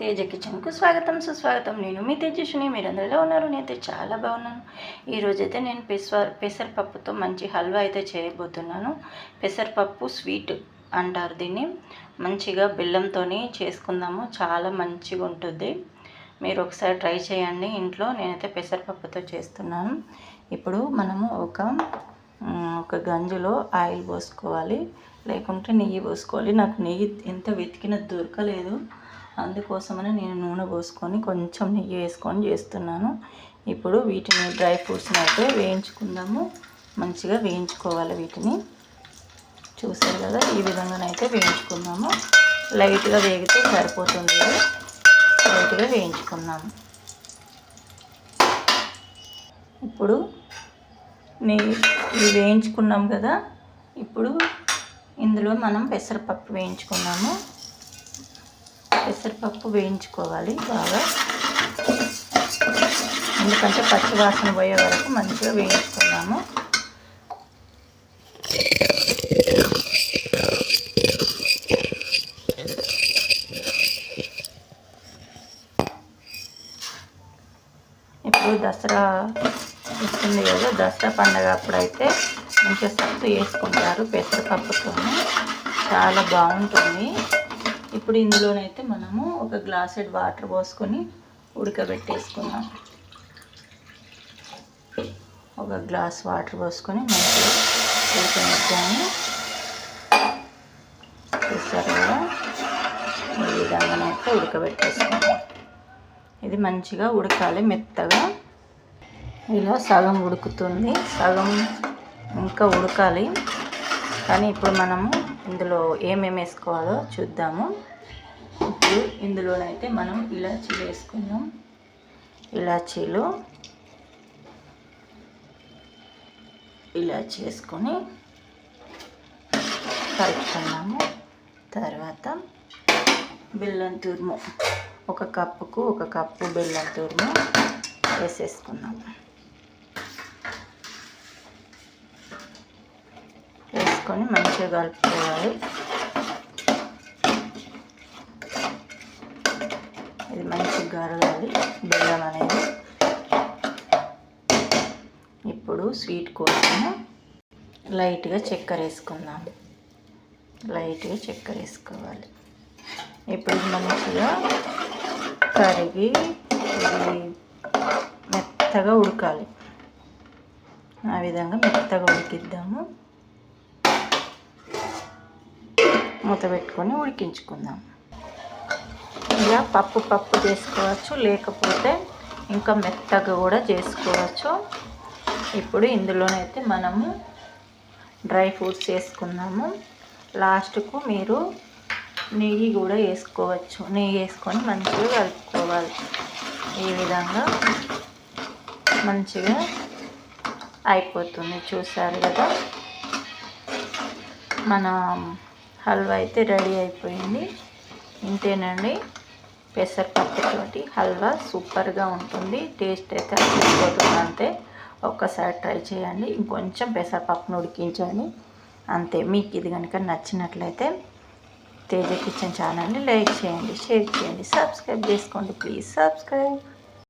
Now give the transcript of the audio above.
తేజ కిచెన్కు స్వాగతం సుస్వాగతం. నేను మీ తేజస్విని. మీరు ఎలా ఉన్నారు. నేనైతే చాలా బాగున్నాను. ఈరోజైతే నేను పెసర పెసరపప్పుతో మంచి హల్వా అయితే చేయబోతున్నాను. పెసరపప్పు స్వీట్ అంటారు దీన్ని. మంచిగా బెల్లంతో చేసుకుందాము. చాలా మంచిగా ఉంటుంది మీరు ఒకసారి ట్రై చేయండి ఇంట్లో. నేనైతే పెసరపప్పుతో చేస్తున్నాను. ఇప్పుడు మనము ఒక ఒక గంజులో ఆయిల్ పోసుకోవాలి. లేకుంటే నెయ్యి పోసుకోవాలి. నాకు నెయ్యి ఎంత వెతికినా దొరకలేదు. అందుకోసమని నేను నూనె పోసుకొని కొంచెం నెయ్యి వేసుకొని చేస్తున్నాను. ఇప్పుడు వీటిని డ్రై ఫ్రూట్స్ని అయితే వేయించుకుందాము. మంచిగా వేయించుకోవాలి వీటిని. చూసారు కదా ఈ విధంగానైతే వేయించుకుందాము. లైట్గా వేగితే సరిపోతుంది. లైట్గా వేయించుకుందాము. ఇప్పుడు నెయ్యి ఇవి వేయించుకున్నాం కదా. ఇప్పుడు ఇందులో మనం పెసరపప్పు వేయించుకున్నాము. పెసరపప్పు వేయించుకోవాలి బాగా. ఎందుకంటే పచ్చి వాసన పోయే వరకు మంచిగా వేయించుకున్నాము. ఇప్పుడు దసరా వస్తుంది కదా దసరా పండగ అప్పుడైతే మంచిగా సత్తు వేసుకుంటారు పెసరపప్పుతో చాలా బాగుంటుంది. ఇప్పుడు ఇందులోనైతే మనము ఒక గ్లాసెడ్ వాటర్ పోసుకొని ఉడకబెట్టేసుకుందాం. ఒక గ్లాస్ వాటర్ పోసుకొని మంచిగా ఉడకనిద్దాము. కదా? ఈ విధంగానైతే ఉడకబెట్టేసుకుందాం. ఇది మంచిగా ఉడకాలి మెత్తగా. ఇలా సగం ఉడుకుతుంది. సగం ఇంకా ఉడకాలి. కానీ ఇప్పుడు మనము ఇందులో ఏమేమి వేసుకోవాలో చూద్దాము. ఇప్పుడు ఇందులోనైతే మనం ఇలాచీలు వేసుకుందాం. ఇలాచీలు. ఇలా వేసుకొని కలుపుకున్నాము తర్వాత బెల్లం తురుము. ఒక కప్పుకు ఒక కప్పు బెల్లం తురుము వేసేసుకున్నాము వేసుకొని మంచిగా కలుపుకోవాలి. ఇది మంచిగా కరగాలి బెల్లం అనేది ఇప్పుడు స్వీట్ కోసం లైట్గా చక్కెర వేసుకుందాం. లైట్గా చక్కెర వేసుకోవాలి. ఇప్పుడు మంచిగా కరిగి మెత్తగా ఉడకాలి. ఆ విధంగా మెత్తగా ఉడికిద్దాము. మూత పెట్టుకొని ఉడికించుకుందాం. ఇలా పప్పు పప్పు చేసుకోవచ్చు లేకపోతే ఇంకా మెత్తగా కూడా చేసుకోవచ్చు. ఇప్పుడు ఇందులోనైతే మనము డ్రై ఫ్రూట్స్ వేసుకుందాము. లాస్ట్కు మీరు నెయ్యి కూడా వేసుకోవచ్చు. నెయ్యి వేసుకొని మంచిగా కలుపుకోవాలి. ఈ విధంగా మంచిగా అయిపోతుంది. చూసారు కదా? మన హల్వా అయితే రెడీ అయిపోయింది. ఇంతేనండి. పెసరపప్పుతోటి హల్వా సూపర్గా ఉంటుంది. టేస్ట్ అయితే అయిపోతుంది అంతే. ఒక్కసారి ట్రై చేయండి. ఇంకొంచెం పెసరపప్పును ఉడికించండి. అంతే. మీకు ఇది కనుక నచ్చినట్లయితే తేజ కిచెన్ ఛానల్ని లైక్ చేయండి షేర్ చేయండి సబ్స్క్రైబ్ చేసుకోండి. Please subscribe.